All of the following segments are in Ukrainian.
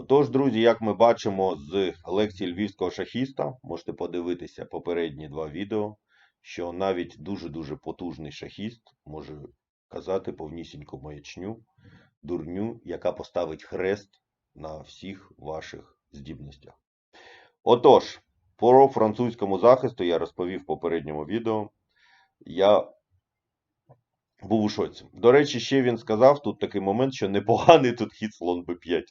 Отож, друзі, як ми бачимо з лекції львівського шахіста, можете подивитися попередні два відео, що навіть дуже-дуже потужний шахіст може казати повнісіньку маячню, дурню, яка поставить хрест на всіх ваших здібностях. Отож, по французькому захисту я розповів в попередньому відео. Я був у шоці. До речі, ще він сказав тут такий момент, що непоганий тут хід слон b5.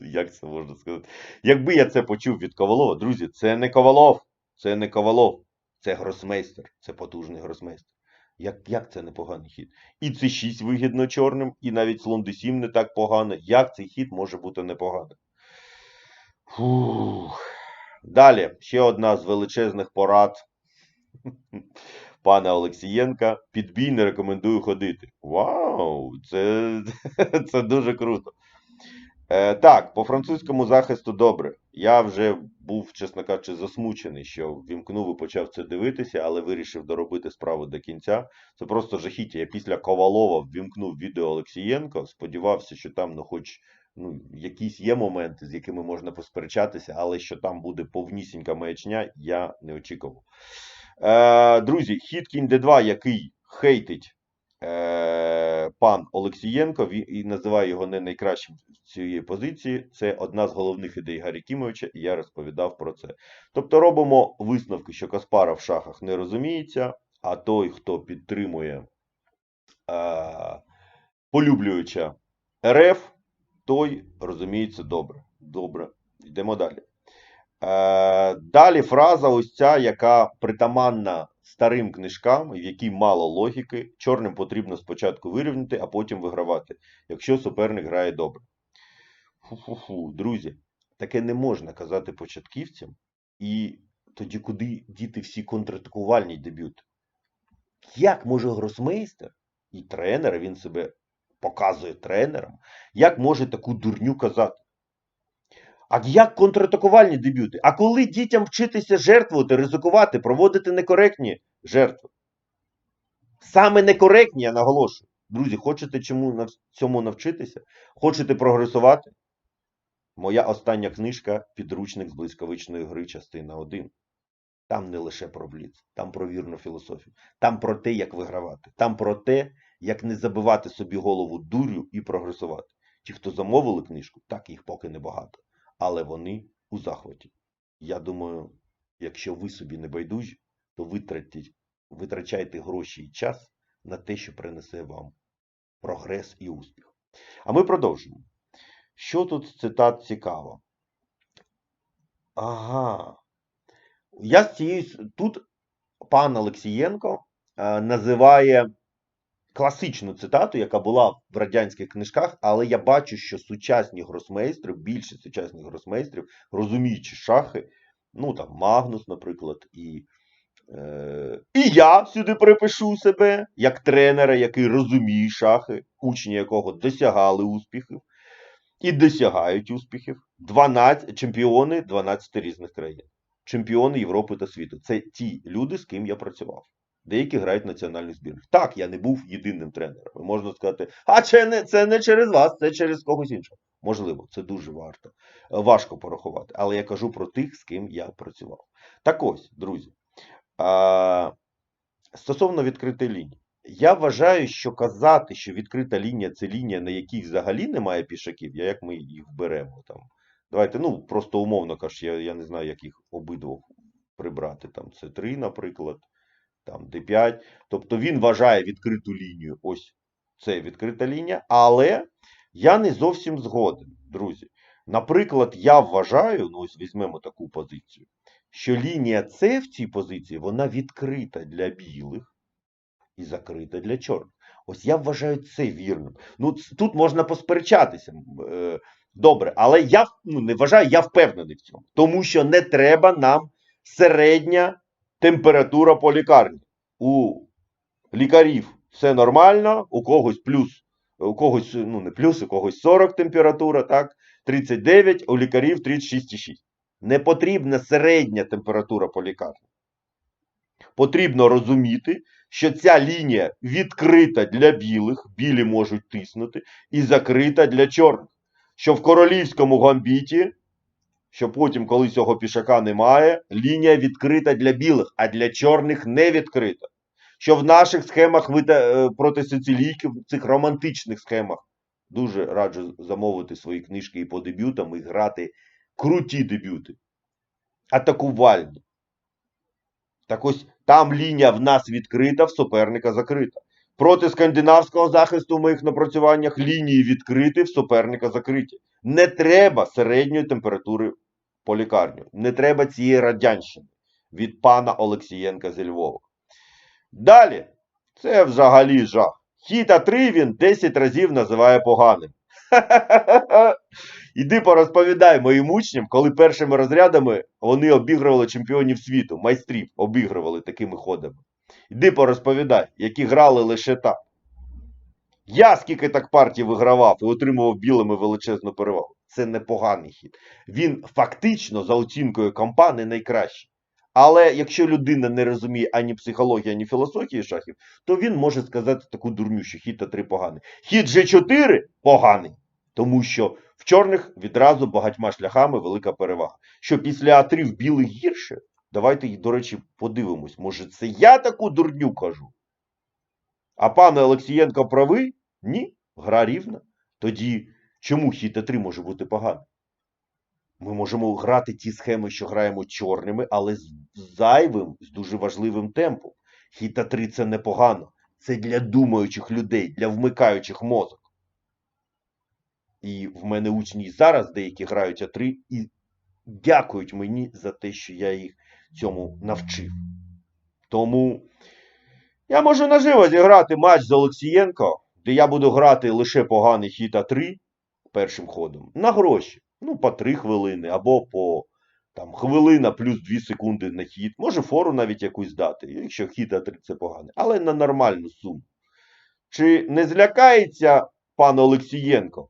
Як це можна сказати? Якби я це почув від Ковалова, друзі, це не Ковалов, це не Ковалов, це гросмейстер, це потужний гросмейстер. Як, як це непоганий хід? І це 6 вигідно чорним, і навіть слон d7 не так погано. Як цей хід може бути непоганим? Фух. Далі, ще одна з величезних порад пана Олексієнка. Підбій не рекомендую ходити. Вау! Це, це дуже круто. Е, так, по французькому захисту добре. Я вже був, чесно кажучи, засмучений, що вімкнув і почав це дивитися, але вирішив доробити справу до кінця. Це просто жахіття. Я після Ковалова ввімкнув відео Олексієнко, сподівався, що там, ну, хоч ну, якісь є моменти, з якими можна посперечатися, але що там буде повнісінька маячня, я не очікував. Е, друзі, хід кінь Д2, який хейтить е, пан Олексієнко, і називає його не найкращим в цієї позиції. Це одна з головних ідей Гаррі Кімовича, і я розповідав про це. Тобто робимо висновки, що Каспара в шахах не розуміється, а той, хто підтримує е, полюблююча РФ, той розуміється добре. Добре, йдемо далі. Е, далі фраза ось ця, яка притаманна старим книжкам, в якій мало логіки. Чорним потрібно спочатку вирівняти, а потім вигравати, якщо суперник грає добре. Фу-фу-фу, друзі, таке не можна казати початківцям, і тоді куди діти всі контратакувальні дебюти? Як може гросмейстер і тренер, він себе показує тренером, як може таку дурню казати? А як контратакувальні дебюти? А коли дітям вчитися жертвувати, ризикувати, проводити некоректні жертви? Саме некоректні, я наголошую. Друзі, хочете чому цьому навчитися? Хочете прогресувати? Моя остання книжка Підручник з блискавичної гри, частина 1. Там не лише про бліц, там про вірну філософію, там про те, як вигравати, там про те, як не забивати собі голову дурю і прогресувати. Ті, хто замовили книжку, так їх поки небагато але вони у захваті. Я думаю, якщо ви собі не байдужі, то витрачайте гроші і час на те, що принесе вам прогрес і успіх. А ми продовжимо. Що тут з цитат цікаво? Ага. Я з цією. Тут пан Олексієнко е, називає класичну цитату, яка була в радянських книжках, але я бачу, що сучасні гросмейстри, більшість сучасних гросмейстрів, розуміючи шахи, ну там Магнус, наприклад, і, е, і я сюди припишу себе як тренера, який розуміє шахи, учні якого досягали успіхів і досягають успіхів. 12 чемпіони 12 різних країн, чемпіони Європи та світу. Це ті люди, з ким я працював. Деякі грають в національних збірних. Так, я не був єдиним тренером. Можна сказати, а це не, це не через вас, це через когось іншого. Можливо, це дуже варто, е, важко порахувати. Але я кажу про тих, з ким я працював. Так ось, друзі, а, стосовно відкритої лінії. Я вважаю, що казати, що відкрита лінія це лінія, на якій взагалі немає пішаків, я як ми їх беремо там. Давайте, ну, просто умовно кажучи, я, я не знаю, як їх обидвох прибрати. Там це 3, наприклад там D5. Тобто він вважає відкриту лінію. Ось це відкрита лінія. Але я не зовсім згоден, друзі. Наприклад, я вважаю, ну ось візьмемо таку позицію, що лінія С в цій позиції вона відкрита для білих і закрита для чорних. Ось я вважаю це вірним. Ну, тут можна посперечатися. е, Добре, але я ну, не вважаю, я впевнений в цьому. Тому що не треба нам середня температура по лікарні. У лікарів все нормально, у когось плюс, у когось, ну не плюс, у когось 40 температура, так, 39, у лікарів 36,6. Не потрібна середня температура по лікарні. Потрібно розуміти, що ця лінія відкрита для білих, білі можуть тиснути, і закрита для чорних. що в королівському гамбіті, що потім, коли цього пішака немає, лінія відкрита для білих, а для чорних не відкрита. Що в наших схемах е, проти сицилійків, цих романтичних схемах, дуже раджу замовити свої книжки і по дебютам, і грати круті дебюти. Атакувальні. Так ось там лінія в нас відкрита, в суперника закрита. Проти скандинавського захисту в моїх напрацюваннях лінії відкриті, в суперника закриті. Не треба середньої температури по лікарню. Не треба цієї радянщини від пана Олексієнка зі Львова. Далі, це взагалі жах. Хіта 3 він 10 разів називає поганим. Іди порозповідай моїм учням, коли першими розрядами вони обігрували чемпіонів світу, майстрів обігрували такими ходами. Іди порозповідай, які грали лише так. Я скільки так партій вигравав і отримував білими величезну перевагу. Це непоганий хід. Він фактично за оцінкою компа не найкращий. Але якщо людина не розуміє ані психології, ані філософії шахів, то він може сказати таку дурню, що хід Та3 поганий. Хід G4 поганий, тому що в чорних відразу багатьма шляхами велика перевага. Що після А3 в білих гірше, давайте, до речі, подивимось. Може, це я таку дурню кажу? А пан Олексієнко правий? Ні, гра рівна. Тоді чому хід Т3 може бути поганий? Ми можемо грати ті схеми, що граємо чорними, але з зайвим, з дуже важливим темпом. Хід Т3 це непогано. Це для думаючих людей, для вмикаючих мозок. І в мене учні зараз деякі грають А3 і дякують мені за те, що я їх цьому навчив. Тому я можу наживо зіграти матч з Олексієнко, де я буду грати лише поганий хід А3 першим ходом на гроші. Ну, по 3 хвилини, або по там, хвилина плюс 2 секунди на хід. Може фору навіть якусь дати, якщо хід А3 це поганий, але на нормальну суму. Чи не злякається пан Олексієнко?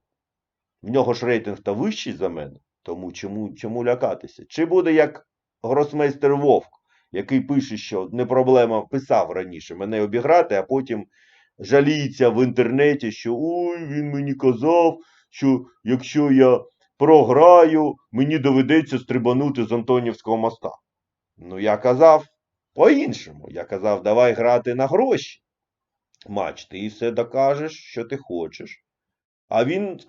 В нього ж рейтинг та вищий за мене, тому чому, чому лякатися? Чи буде як гросмейстер Вовк, який пише, що не проблема писав раніше мене обіграти, а потім жаліється в інтернеті, що ой, він мені казав, що якщо я програю, мені доведеться стрибанути з Антонівського моста. Ну, я казав по-іншому. Я казав, давай грати на гроші. Матч, ти все докажеш, що ти хочеш. А він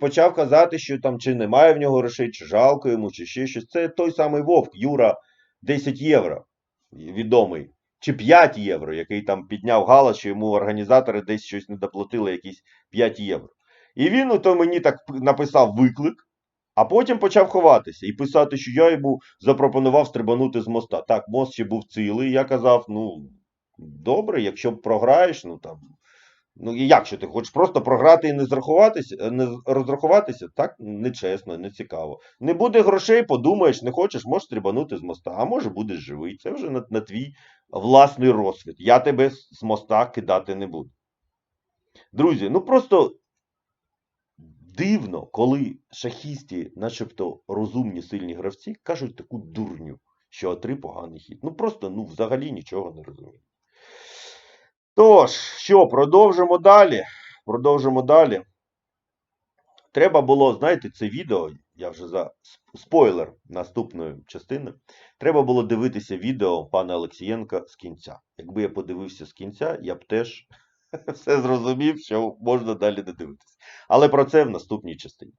почав казати, що там чи немає в нього грошей, чи жалко йому, чи ще щось. Це той самий Вовк, Юра 10 євро, відомий, чи 5 євро, який там підняв галас, що йому організатори десь щось не доплатили, якісь 5 євро. І він то мені так написав виклик, а потім почав ховатися і писати, що я йому запропонував стрибанути з моста. Так, мост ще був цілий. Я казав, ну, добре, якщо програєш, ну там. Ну і як що ти хочеш просто програти і не зрахуватися, е, не розрахуватися? Так нечесно, не цікаво. Не буде грошей, подумаєш, не хочеш, можеш стрибанути з моста, а може будеш живий. Це вже на, на твій власний розсвіт. Я тебе з моста кидати не буду. Друзі, ну просто дивно, коли шахісті, начебто розумні сильні гравці, кажуть таку дурню, що А3 поганий хід. Ну просто ну, взагалі нічого не розуміють. Тож, що, продовжимо далі. Продовжимо далі. Треба було, знаєте, це відео, я вже за спойлер наступної частини. Треба було дивитися відео пана Олексієнка з кінця. Якби я подивився з кінця, я б теж все зрозумів, що можна далі не дивитися. Але про це в наступній частині.